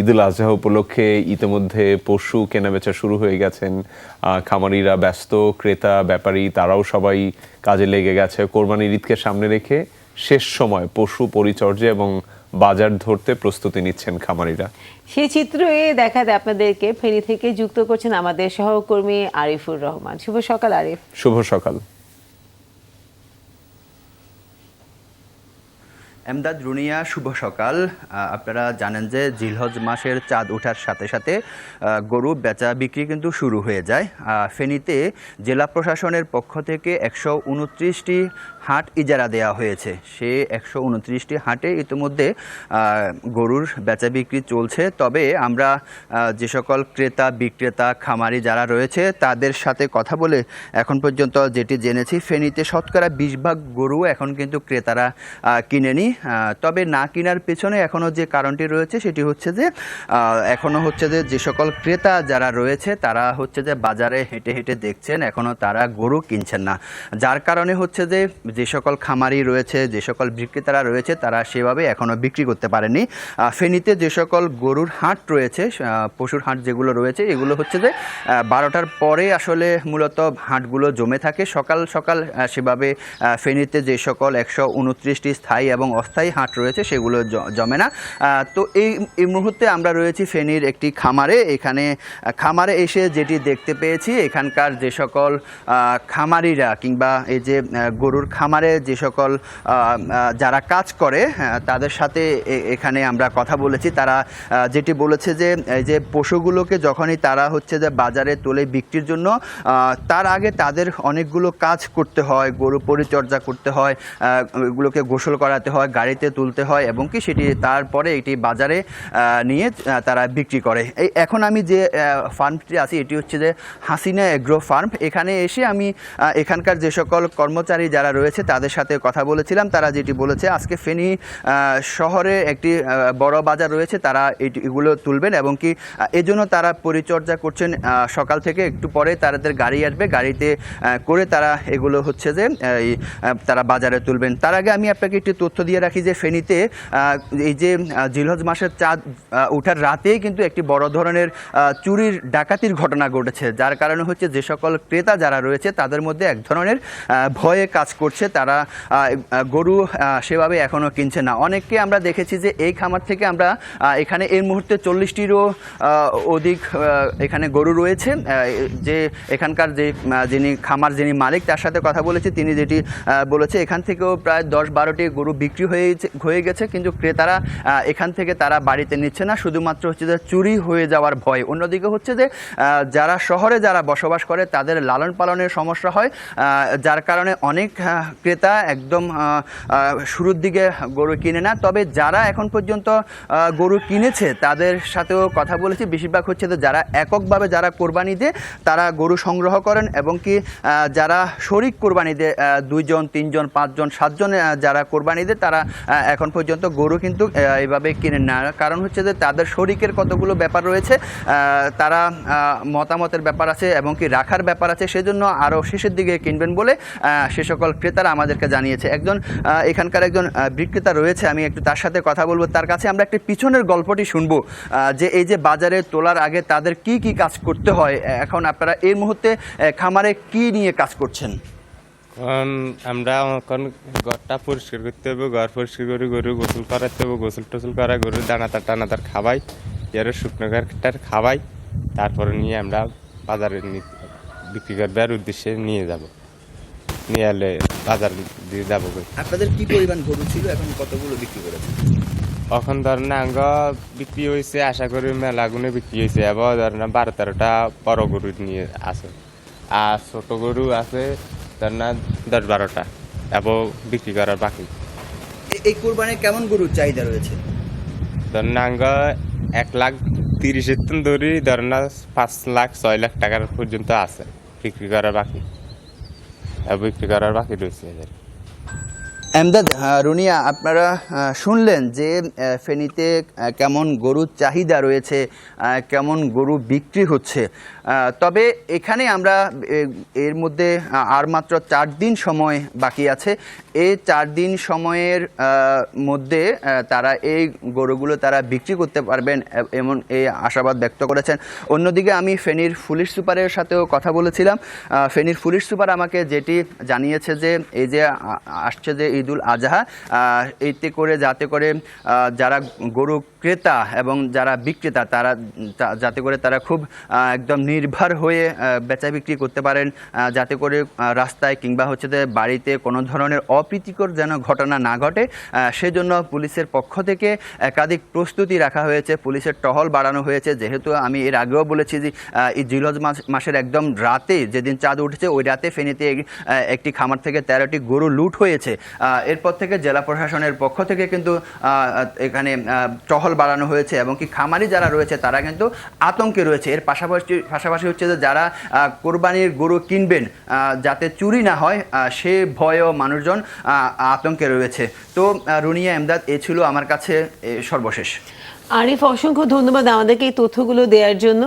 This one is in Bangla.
ঈদুল আজহা উপলক্ষে ইতিমধ্যে পশু কেনাবেচা শুরু হয়ে গেছেন। খামারিরা ব্যস্ত ক্রেতা ব্যাপারী তারাও সবাই কাজে লেগে গেছে। কোরবানির ঈদকে সামনে রেখে শেষ সময় পশু পরিচর্যা এবং বাজার ধরতে প্রস্তুতি নিচ্ছেন খামারিরা। সেই চিত্রে দেখাতে আপনাদেরকে ফেনী থেকে যুক্ত করছেন আমাদের সহকর্মী আরিফুর রহমান। শুভ সকাল আরিফ। শুভ সকাল। এমদাদ রুনিয়া, শুভ সকাল। আপনারা জানেন যে জিলহজ মাসের চাঁদ ওঠার সাথে সাথে গরু বেচা বিক্রি কিন্তু শুরু হয়ে যায়। ফেনীতে জেলা প্রশাসনের পক্ষ থেকে একশো উনত্রিশটি হাট ইজারা দেওয়া হয়েছে। সে একশো উনত্রিশটি হাটে ইতিমধ্যে গরুর বেচা বিক্রি চলছে। তবে আমরা যে সকল ক্রেতা, বিক্রেতা, খামারি যারা রয়েছে, তাদের সাথে কথা বলে এখন পর্যন্ত যেটি জেনেছি, ফেনীতে শতকরা বিশ ভাগ গরু এখন কিন্তু ক্রেতারা কিনেনি। তবে না কেনার পেছনে এখনও যে কারণটি রয়েছে, সেটি হচ্ছে যে এখনও হচ্ছে যে যে সকল ক্রেতা যারা রয়েছে, তারা হচ্ছে যে বাজারে হেঁটে হেঁটে দেখছেন এখনও তারা গরু কিনছেন না। যার কারণে হচ্ছে যে যে সকল খামারি রয়েছে, যে সকল বিক্রেতারা রয়েছে, তারা সেভাবে এখনও বিক্রি করতে পারেনি। ফেনীতে যে সকল গরুর হাট রয়েছে পশুর হাট যেগুলো রয়েছে, এগুলো হচ্ছে যে বারোটার পরে আসলে মূলত হাটগুলো জমে থাকে। সকাল সকাল সেভাবে ফেনীতে যে সকল একশো উনত্রিশটি স্থায়ী এবং অস্থায়ী হাট রয়েছে, সেগুলো জমে না। তো এই এই মুহূর্তে আমরা রয়েছি ফেনীর একটি খামারে। এখানে খামারে এসে যেটি দেখতে পেয়েছি, এখানকার যে সকল খামারিরা কিংবা এই যে গরুর খামারে যে সকল যারা কাজ করে তাদের সাথে এখানে আমরা কথা বলেছি। তারা যেটি বলেছে যে, এই যে পশুগুলোকে যখনই তারা হচ্ছে যে বাজারে তোলে বিক্রির জন্য তার আগে তাদের অনেকগুলো কাজ করতে হয়, গরু পরিচর্যা করতে হয় এগুলোকে গোসল করাতে হয় গাড়িতে তুলতে হয় এবং কি সেটি তারপরে এটি বাজারে নিয়ে তারা বিক্রি করে। এই এখন আমি যে ফার্মটি আছি, এটি হচ্ছে যে হাসিনা এগ্রো ফার্ম। এখানে এসে আমি এখানকার যে সকল কর্মচারী যারা রয়েছে, তাদের সাথে কথা বলেছিলাম। তারা যেটি বলেছে, আজকে ফেনী শহরে একটি বড় বাজার রয়েছে, তারা এটি- এগুলো তুলবেন এবং কি এজন্য তারা পরিচর্যা করছেন সকাল থেকে একটু পরে তাদের গাড়ি আসবে। গাড়িতে করে তারা এগুলো হচ্ছে যে তারা বাজারে তুলবেন। তার আগে আমি আপনাকে একটি তথ্য দিয়ে রাখি যে ফেনীতে এই যে জিলহজ মাসের চাঁদ ওঠার রাতেই কিন্তু একটি বড় ধরনের চুরির, ডাকাতির ঘটনা ঘটেছে। যার কারণে হচ্ছে যে সকল ক্রেতা যারা রয়েছে, তাদের মধ্যে এক ধরনের ভয়ে কাজ করছে। তারা গরু সেভাবে এখনও কিনছে না। অনেককে আমরা দেখেছি যে এই খামার থেকে আমরা এখানে এই মুহূর্তে চল্লিশটিরও অধিক এখানে গরু রয়েছে। যে এখানকার যে যিনি খামার, যিনি মালিক, তার সাথে কথা বলেছি। তিনি যেটি বলেছে, এখান থেকেও প্রায় দশ বারোটি গরু বিক্রি হয়ে হয়ে গেছে, কিন্তু ক্রেতারা এখান থেকে তারা বাড়িতে নিচ্ছে না। শুধুমাত্র হচ্ছে যে চুরি হয়ে যাওয়ার ভয়। অন্যদিকে হচ্ছে যে যারা শহরে যারা বসবাস করে, তাদের লালন পালনের সমস্যা হয় যার কারণে অনেক ক্রেতা একদম শুরুর দিকে গরু কিনে না। তবে যারা এখন পর্যন্ত গরু কিনেছে, তাদের সাথেও কথা বলেছি। বেশিরভাগ হচ্ছে যে যারা এককভাবে যারা কোরবানি দেয়, তারা গরু সংগ্রহ করেন এবং কি যারা শরিক কোরবানি দেয় দুইজন, তিনজন, পাঁচজন, সাতজন যারা কোরবানি দেয়, তারা আহ, এখন পর্যন্ত গরু কিন্তু এইভাবে কিনেন না। কারণ হচ্ছে যে তাদের শরিকের কতগুলো ব্যাপার রয়েছে তারা মতামতের ব্যাপার আছে এবং কি রাখার ব্যাপার আছে সেজন্য আরও শেষের দিকে কিনবেন বলে সে সকল ক্রেতারা আমাদেরকে জানিয়েছে। একজন এখানকার একজন বিক্রেতা রয়েছে আমি একটু তার সাথে কথা বলব। তার কাছে আমরা একটি পিছনের গল্পটি শুনব যে এই যে বাজারে তোলার আগে তাদের কি কি কাজ করতে হয় এখন আপনারা এই মুহূর্তে খামারে কি নিয়ে কাজ করছেন? আমরা এখন ঘরটা পরিষ্কার করতে হবে ঘর পরিষ্কার করে গরু গোসল করাতে হবে গোসল টোসল করা গরুর দানাতার টানাতার খাওয়াই এর শুকনো ঘরটার খাওয়াই তারপরে নিয়ে আমরা বাজারে বিক্রি করবার উদ্দেশ্যে নিয়ে যাব। নিয়ে এলে বাজার দিয়ে যাব আপনাদের কি পরিমাণ গরু ছিল? এখন কতগুলো বিক্রি করেছেন? এখন ধর না আঙ্গ বিক্রি হয়েছে আশা করি মেলা গুনে বিক্রি হয়েছে এবার ধর না বারো তেরোটা বড় গরু নিয়ে আছে। আর ছোট গরু আছে ধর না দশ বারোটা এবং বিক্রি করার বাকি। এই কোরবানির কেমন গরুর চাহিদা রয়েছে? ধর এক লাখ তিরিশের তন ধরি ধর না পাঁচ লাখ ছয় লাখ টাকার পর্যন্ত আছে বিক্রি করার বাকি। বিক্রি করার বাকি রয়েছে এদের। এমদাদ রুনিয়া, আপনারা শুনলেন যে ফেনীতে কেমন গরুর চাহিদা রয়েছে কেমন গরু বিক্রি হচ্ছে। তবে এখানে আমরা এর মধ্যে আর মাত্র চার দিন সময় বাকি আছে। এই চার দিন সময়ের মধ্যে তারা এই গরুগুলো তারা বিক্রি করতে পারবেন এমন এই আশাবাদ ব্যক্ত করেছেন। অন্যদিকে আমি ফেনীর পুলিশ সুপারের সাথেও কথা বলেছিলাম। ফেনীর পুলিশ সুপার আমাকে যেটি জানিয়েছে যে, এই যে আসছে যে ঈদুল আজহা এতে করে যাতে করে যারা গরু ক্রেতা এবং যারা বিক্রেতা তারা যাতে করে তারা খুব একদম নির্ভর হয়ে বেচা বিক্রি করতে পারেন যাতে করে রাস্তায় কিংবা হচ্ছে বাড়িতে কোনো ধরনের অপ্রীতিকর যেন ঘটনা না ঘটে সেজন্য পুলিশের পক্ষ থেকে একাধিক প্রস্তুতি রাখা হয়েছে পুলিশের টহল বাড়ানো হয়েছে। যেহেতু আমি এর আগেও বলেছি যে এই জিলজ মাস মাসের একদম রাতে যেদিন চাঁদ উঠেছে ওই রাতে ফেনীতে একটি খামার থেকে তেরোটি গরু লুট হয়েছে। এরপর থেকে জেলা প্রশাসনের পক্ষ থেকে কিন্তু এখানে আহ, টহল বাড়ানো হয়েছে এবং কি খামারি যারা রয়েছে, তারা কিন্তু আতঙ্কে রয়েছে। এর পাশাপাশি পাশাপাশি হচ্ছে যে যারা কোরবানির গরু কিনবেন যাতে চুরি না হয় সে ভয়েও মানুষজন আতঙ্কে রয়েছে। তো রুনিয়া এমদাদ, এ ছিল আমার কাছে সর্বশেষ। আরিফ, অসংখ্য ধন্যবাদ আমাদেরকে এই তথ্যগুলো দেওয়ার জন্য।